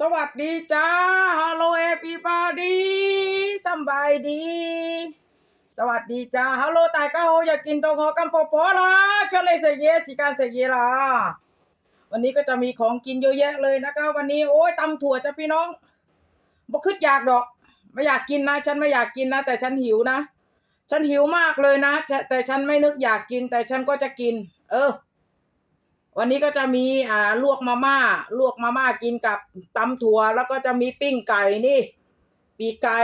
สวัสดีจ้าฮัลโหลเอพีบาดีสบายดี สวัสดีจ้าฮัลโหลตายก้าโฮอยากกินตรงหอกัมปอปอละชวนเลยเสยเยสิการเสยเยละวันนี้ก็จะมีของกินเยอะแยะเลยนะคะวันนี้โอ้ยตำถั่วจ้ะพี่น้องบ่คิดอยากดอก ไม่อยากกินนะ ฉันไม่อยากกินนะ แต่ฉันหิวนะ ฉันหิวมากเลยนะ แต่ฉันไม่นึกอยากกิน แต่ฉันก็จะกิน เออ วันนี้ก็จะมีอ่าลวกมาม่า ลวกมาม่ากินกับตำถั่ว แล้วก็จะมีปิ้งไก่นี่ ปีกไก่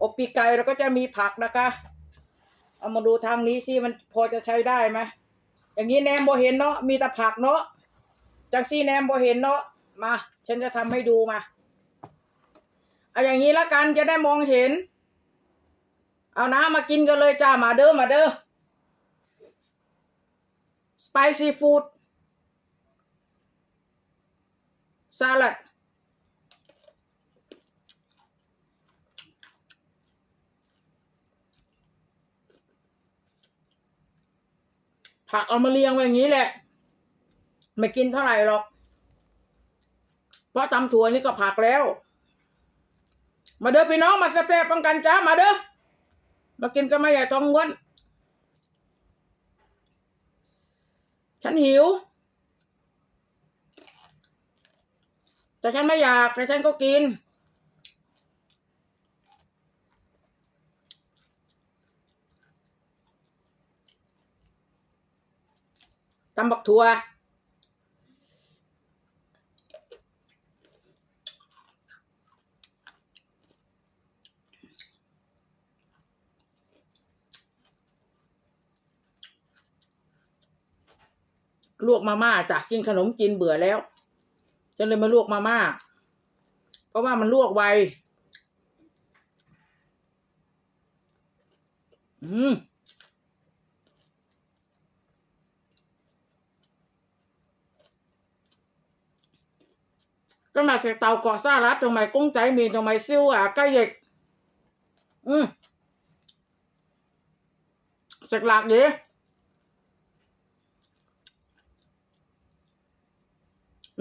อบปีกไก่แล้วก็จะมีผักนะคะ เอามาดูทางนี้สิมันพอจะใช้ได้ไหมอย่างนี้แนมโบเห็นเนาะมีแต่ผักเนาะจากซี่แนมโบเห็นเนาะมา ฉันจะทำให้ดูมาเอาอย่างนี้ละกันจะได้มองเห็น เอาน้ำมากินกันเลยจ้ามาเด้อมาเด้อ spicy food salad ผักเอามาเรียงไว้อย่างนี้แหละ ไม่กินเท่าไหร่หรอก เพราะตำถั่วนี่ก็ผักแล้ว มาเด้อพี่น้องมาแซ่บๆป้องกันจ้ามาเด้อมากินก็ไม่ใหญ่ทองง้วน ฉันหิว แต่ฉันไม่อยากแต่ฉันก็กิน ตำบักถั่ว ลวกมาม่าจ้ะกินขนมกินเบื่อแล้วฉันเลยมาลวกมาม่าเพราะว่ามันลวกไวอืมก็มาเสกเตาเกาะซาลัดตรงไหมกุ้งใจมีตรงไหมซิวอะก็เยกอืมเสกหลักเยอะ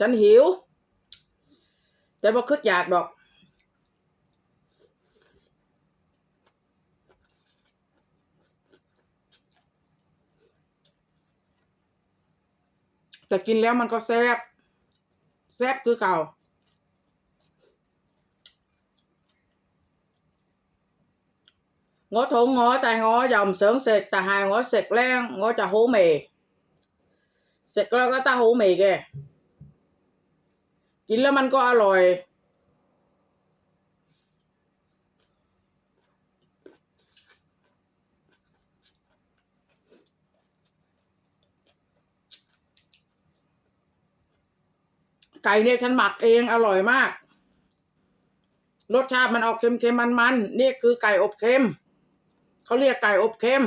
ฉันหิว แต่บ่คิดอยากดอก แต่กินแล้วมันก็แซ่บแซ่บคือเก่างอถงงอแต่งอหย่อมเสริงเสกแต่หายงอเสกแรงงอจะหูเมเสกแล้วก็ตาหูเมแก กินแล้วมันก็อร่อย ไก่เนี่ยฉันหมักเองอร่อยมาก รสชาติมันออกเค็มๆมันๆนี่คือไก่อบเค็มเขาเรียกไก่อบเค็ม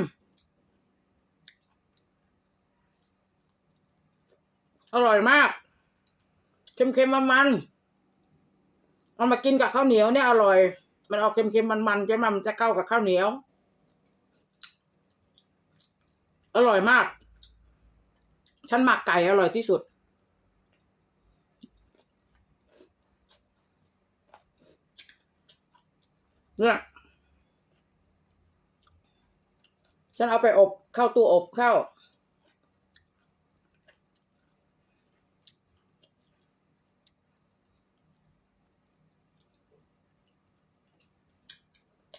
อร่อยมาก เค็มๆมันๆเอามากินกับข้าวเหนียวเนี่ยอร่อย มันออกเค็มๆมันๆใช่ไหมมันจะเข้ากับข้าวเหนียว อร่อยมาก ฉันหมักไก่อร่อยที่สุด เนี่ยฉันเอาไปอบเข้าตู้อบเข้า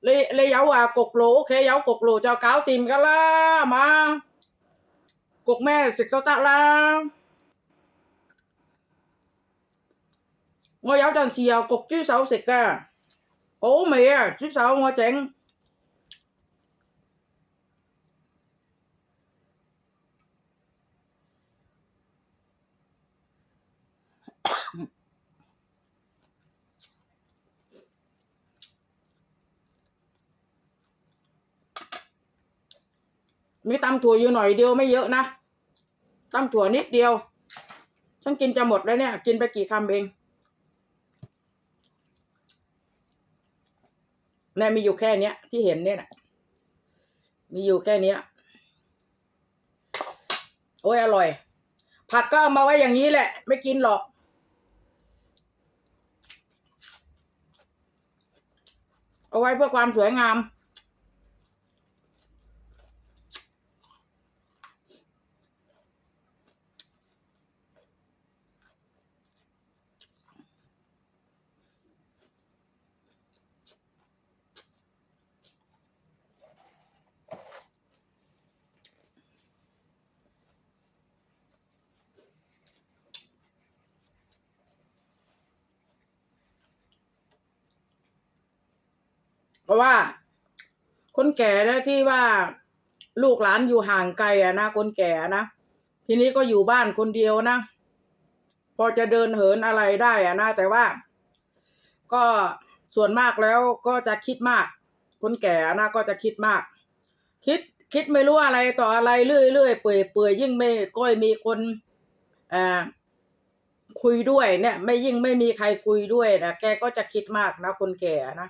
你你有啊焗爐，屋企有焗爐就搞掂噶啦，係嘛？焗咩食都得啦。我有陣時又焗豬手食噶，好味啊！豬手我整。 มีตำถั่วอยู่หน่อยเดียวไม่เยอะนะตำถั่วนิดเดียว ฉันกินจะหมดแล้วเนี่ย กินไปกี่คำเองเนี่มีอยู่แค่เนี้ย ที่เห็นเนี่ยนะมีอยู่แค่นี้ละโอ้ยอร่อย ผักก็เอามาไว้อย่างนี้แหละ ไม่กินหรอกเอาไว้เพื่อความสวยงาม เพราะว่า คนแก่นะที่ว่าลูกหลานอยู่ห่างไกลอะนะคนแก่นะทีนี้ก็อยู่บ้านคนเดียวนะพอจะเดินเหินอะไรได้อะนะแต่ว่า ก็ส่วนมากแล้วก็จะคิดมาก คนแก่นะก็จะคิดมาก คิดคิดไม่รู้อะไรต่ออะไรเรื่อยเรื่อยเปื่อยเปื่อยยิ่งไม่ก้อยมีคนอ่าคุยด้วยเนี่ย ไม่ยิ่งไม่มีใครคุยด้วยนะแกก็จะคิดมากนะคนแก่นะ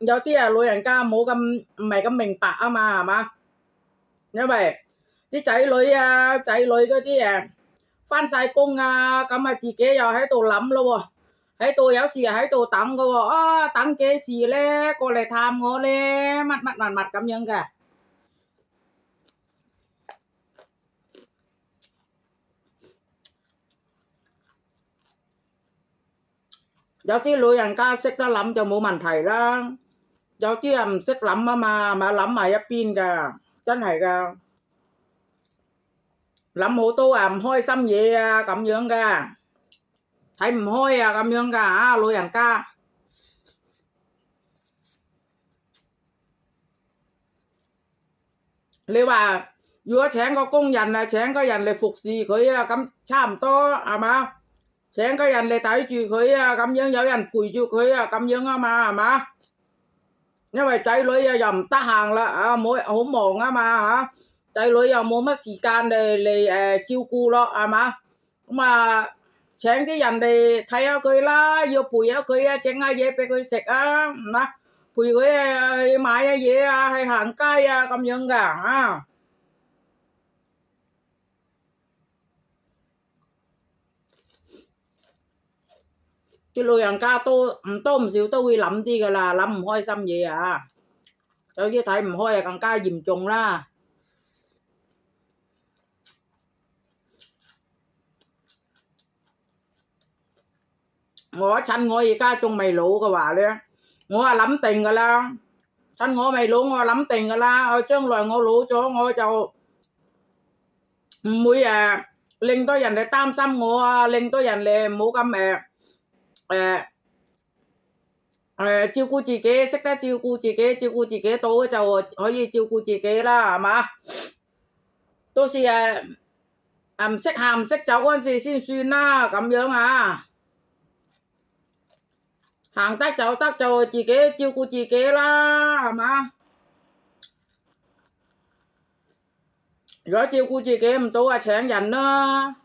有啲啊老人家冇咁唔係咁明白啊嘛，係嘛？因為啲仔女啊仔女嗰啲誒翻晒工啊，咁啊自己又喺度諗咯喎，喺度有時喺度等嘅喎，啊等幾時咧過嚟探我咧，乜乜乜乜咁樣嘅。有啲老人家識得諗就冇問題啦。 有啲人唔識諗啊嘛，咪諗埋一邊噶，真係噶，諗好多啊唔開心嘢啊咁樣噶，睇唔開啊咁樣噶啊老人家。你話如果請個工人啊，請個人嚟服侍佢啊，咁差唔多係嘛？請個人嚟睇住佢啊，咁樣有人陪住佢啊，咁樣啊嘛，係嘛？ 因為仔女啊又唔得閒啦，啊冇好忙啊嘛嚇，仔女又冇乜時間嚟嚟誒照顧咯，係嘛？咁啊請啲人嚟睇下佢啦，要陪下佢啊，整下嘢俾佢食啊，係嘛？陪佢啊去買下嘢啊，去行街啊咁樣噶啊！ 啲老人家都唔多唔少都會諗啲噶啦，諗唔開心嘢啊！有啲睇唔開啊，更加嚴重啦。我趁我而家仲未老嘅話咧，我係諗定噶啦。趁我未老，我諗定噶啦。我將來我老咗，我就唔會誒令到人哋擔心我啊，令到人哋冇咁誒。 誒誒照顧自己，識得照顧自己，照顧自己到就可以照顧自己啦，係嘛？到時誒誒唔識行唔識走嗰陣時先算啦，咁樣啊！行得走得就自己照顧自己啦，係嘛？ 如果照顧自己唔到啊，請人啦。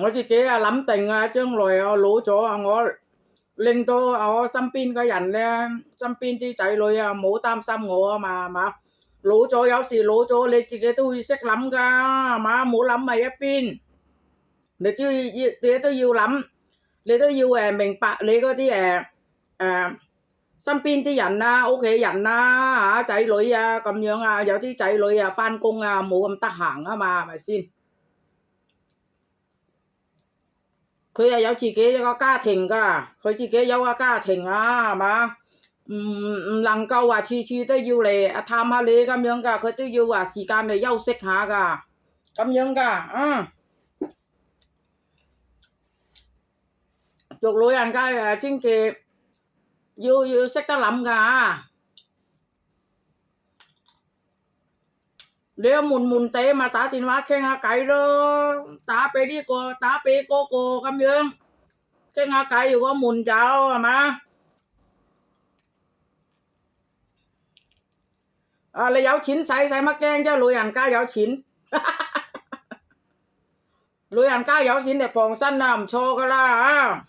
我自己啊諗定啊，將來我老咗啊，我令到我身邊嘅人咧，身邊啲仔女啊，唔好擔心我啊嘛，係嘛？老咗有時老咗你自己都會識諗㗎，係嘛？冇諗埋一邊，你都要你都要諗，你都要誒明白你嗰啲誒誒身邊啲人啊、屋企人啊、嚇仔女啊咁樣啊，有啲仔女啊返工啊冇咁得閒啊嘛，係咪先？ 佢又有自己一個家庭㗎，佢自己有個家庭啊，係嘛？唔唔能夠話次次都要嚟啊探下你咁樣㗎，佢都要話時間嚟休息下㗎，咁樣㗎，嗯。做老人家誒，千祈要要識得諗㗎嚇。 你有悶悶地咪打電話傾下偈咯，打俾呢個，打俾嗰個咁樣傾下偈。如果悶走係嘛？啊！你有錢使使乜驚啫？老人家有錢，老人家有錢就傍身啦，唔錯噶啦嚇。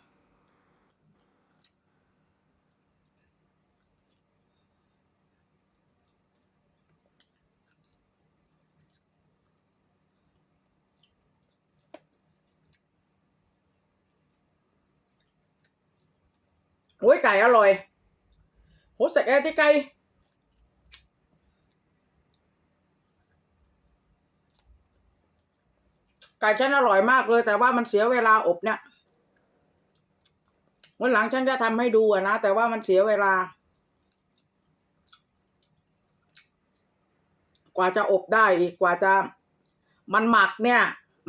โอ้ยไก่อร่อยโหสักแอติไก่ไก่ฉันอร่อยมากเลย แต่ว่ามันเสียเวลาอบเนี่ยวันหลังฉันจะทำให้ดูนะแต่ว่ามันเสียเวลา กว่าจะอบได้อีกกว่าจะ มันหมักเนี่ย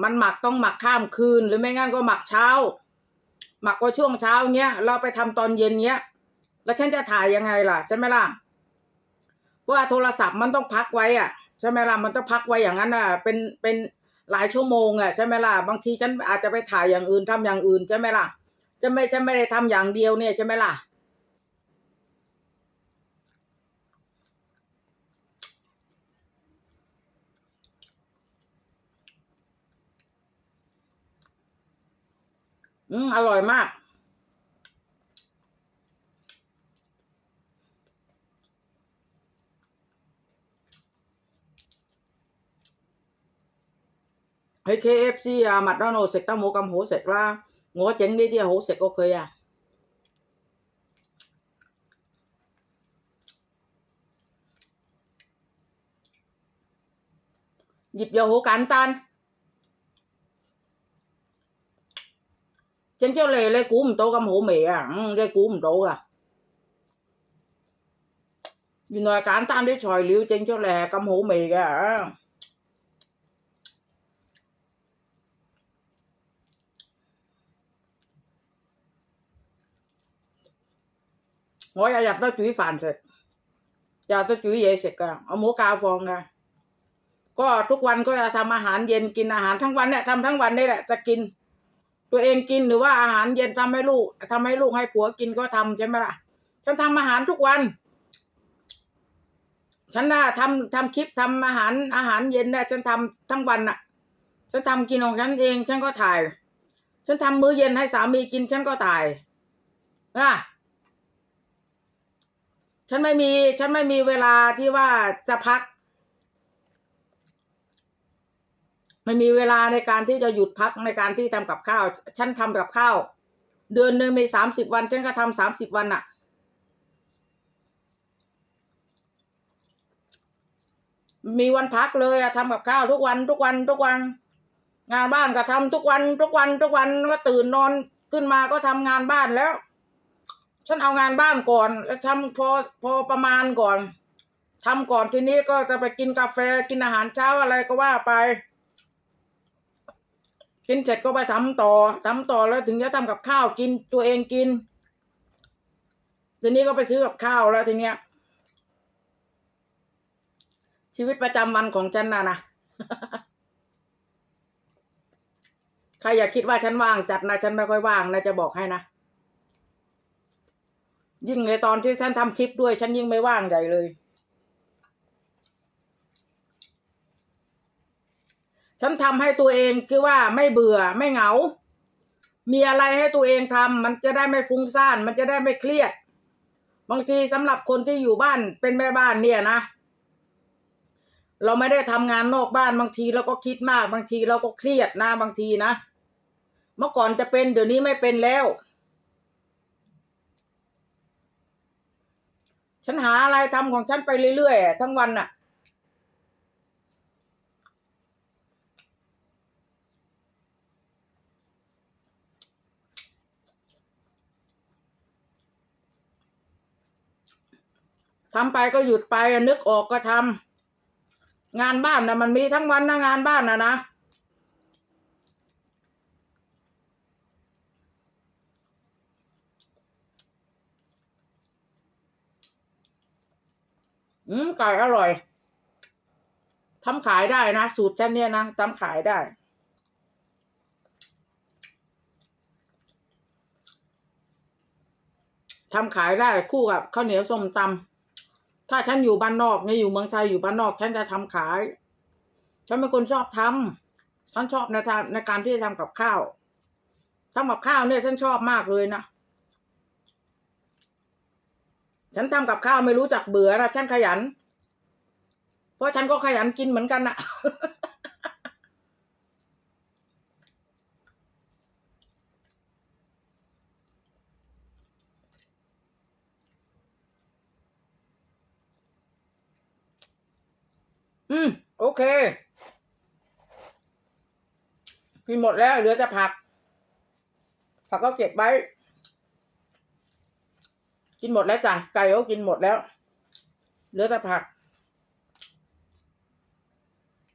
มันหมักต้องหมักข้ามคืน หรือไม่งั้นก็หมักเช้า หมักไว้ช่วงเช้าเนี้ย เราไปทำตอนเย็นเนี้ย แล้วฉันจะถ่ายยังไงล่ะใช่ไหมล่ะว่าโทรศัพท์มันต้องพักไว้อะใช่ไหมล่ะมันต้องพักไว้อย่างนั้นอะเป็นเป็นหลายชั่วโมงอะใช่ไหมล่ะบางทีฉันอาจจะไปถ่ายอย่างอื่นทำอย่างอื่นใช่ไหมล่ะจะไม่ฉันไม่ได้ทำอย่างเดียวเนี่ยใช่ไหมล่ะ อืมอร่อยมาก hay KFC à, McDonald's xịt tao mua cầm hũ xịt ra ngó chén đi chứ hũ xịt ok à dịp vô hũ cạnh tan 整出嚟你估唔到咁好味啊！嗯，你估唔到噶，原來係簡單啲材料整出嚟係咁好味嘅啊！我日日都煮飯食，日日都煮嘢食噶，我冇教放噶 ก็ทุกวันก็จะทำอาหารเย็นกินอาหารทั้งวันเนี่ยทำทั้งวันนี่แหละจะกิน ตัวเองกินหรือว่าอาหารเย็นทำให้ลูกทำให้ลูกให้ผัวกินก็ทำใช่ไหมล่ะ ฉันทำอาหารทุกวัน ฉันน่ะทำทำคลิปทำอาหารอาหารเย็นเนี่ยฉันทำทั้งวันน่ะ ฉันทำกินของฉันเอง ฉันก็ถ่าย ฉันทำมื้อเย็นให้สามีกิน ฉันก็ถ่ายอะฉันไม่มี ฉันไม่มีเวลาที่ว่าจะพัก ไม่มีเวลาในการที่จะหยุดพักในการที่ทำกับข้าว ฉันทำกับข้าว เดือนหนึ่งมีสามสิบวัน ฉันก็ทำสามสิบวันอะมีวันพักเลยอะทำกับข้าวทุกวันทุกวันทุกวัน งานบ้านก็ทำทุกวันทุกวันทุกวันก็ตื่นนอนขึ้นมาก็ทำงานบ้านแล้ว ฉันเอางานบ้านก่อนแล้วทำพอพอประมาณก่อนทำก่อนทีนี้ก็จะไปกินกาแฟกินอาหารเช้าอะไรก็ว่าไป กินเสร็จก็ไปทำต่อทำต่อแล้วถึงจะทำกับข้าวกินตัวเองกิน ทีนี้ก็ไปซื้อกับข้าวแล้วทีเนี้ย ชีวิตประจำวันของฉันนะนะใครอย่าคิดว่าฉันว่างจัดนะฉันไม่ค่อยว่างนะจะบอกให้นะยิ่งในตอนที่ฉันทำคลิปด้วย ฉันยิ่งไม่ว่างใหญ่เลย ฉันทำให้ตัวเองคือว่าไม่เบื่อไม่เหงา มีอะไรให้ตัวเองทำมันจะได้ไม่ฟุ้งซ่าน มันจะได้ไม่เครียด บางทีสำหรับคนที่อยู่บ้านเป็นแม่บ้านเนี่ยนะ เราไม่ได้ทำงานนอกบ้านบางทีเราก็คิดมาก บางทีเราก็เครียดนะบางทีนะ เมื่อก่อนจะเป็นเดี๋ยวนี้ไม่เป็นแล้วฉันหาอะไรทำของฉันไปเรื่อยๆทั้งวันน่ะ ทำไปก็หยุดไปนึกออกก็ทำงานบ้านนะมันมีทั้งวันนะงานบ้านนะนะอืมไก่อร่อยทำขายได้นะ สูตรฉันเนี่ยนะทำขายได้ ทำขายได้คู่กับข้าวเหนียวส้มตำ ถ้าฉันอยู่บ้านนอกเนี่ยอยู่เมืองไทยอยู่บ้านนอก ฉันจะทำขาย ฉันเป็นคนชอบทำฉันชอบในทางในการที่จะทำกับข้าวทำกับข้าวเนี่ยฉันชอบมากเลยนะฉันทำกับข้าวไม่รู้จักเบื่อนะฉันขยัน เพราะฉันก็ขยันกินเหมือนกันนะ อืม โอ เค กินหมดแล้วเหลือแต่ผัก ผักก็เก็บไว้ กินหมดแล้วจ้ะไก่ก็กินหมดแล้ว เหลือแต่ผัก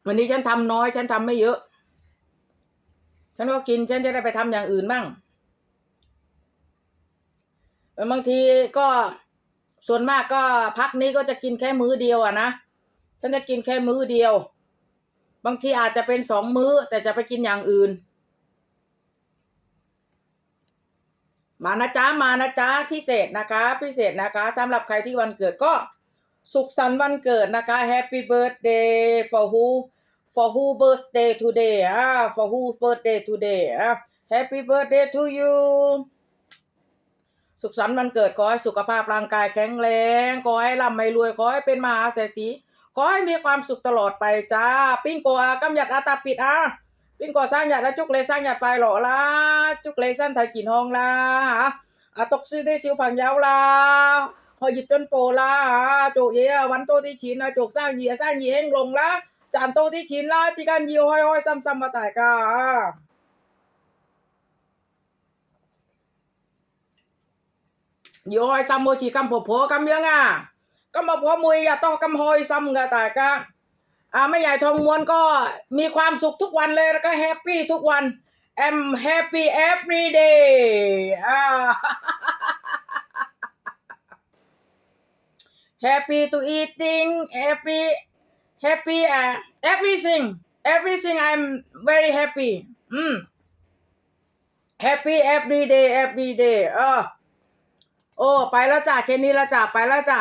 วันนี้ฉันทำน้อย ฉันทำไม่เยอะ ฉันก็กินฉันจะได้ไปทำอย่างอื่นบ้างบางทีก็ส่วนมากก็พักนี้ก็จะกินแค่มื้อเดียวอะนะ ฉันจะกินแค่มื้อเดียว บางทีอาจจะเป็นสองมื้อ แต่จะไปกินอย่างอื่น มานะจ๊ะมานะจ๊ะพิเศษนะคะพิเศษนะคะสำหรับใครที่วันเกิดก็สุขสันต์วันเกิดนะคะ Happy birthday for who for who birthday today อ่า for who birthday today อ่า Happy birthday to you สุขสันต์วันเกิดขอให้สุขภาพร่างกายแข็งแรง ขอให้ร่ำให้รวย ขอให้เป็นมหาเศรษฐี ขอให้มีความสุขตลอดไปจ้า ปิ้งโกอากำหยัดอาตาปิดอะปิ้งโกสร้างหยัดแล้วจุกเลยสร้างหยัดไฟหล่อละจุกเลยสั้นไทยกินห้องละอะตกซื้อได้ซิวผังยาวละขอหยิบจนโปละโจเยวันโตที่ชินนะโจกสร้างเยียสร้างเยียเฮงลงละจานโตที่ชินละจีกันยีห้อยห้อยซ้ำซ้ำมาตายกา yo hoi sam mo chỉ cầm phổ phổ cầm miếng à cầm mà phổ mùi à to cầm hoi sam gà tại ca อ่าไม่ใหญ่ทองม้วนก็มีความสุขทุกวันเลยแล้วก็แฮปปี้ทุกวัน I'm happy every day อ่า happy to eating happy happy อะ everything everything I'm very happy อืม happy every day every day เออโอ้ ไปแล้วจ้ะ แค่นี้แล้วจ้ะ ไปแล้วจ้ะ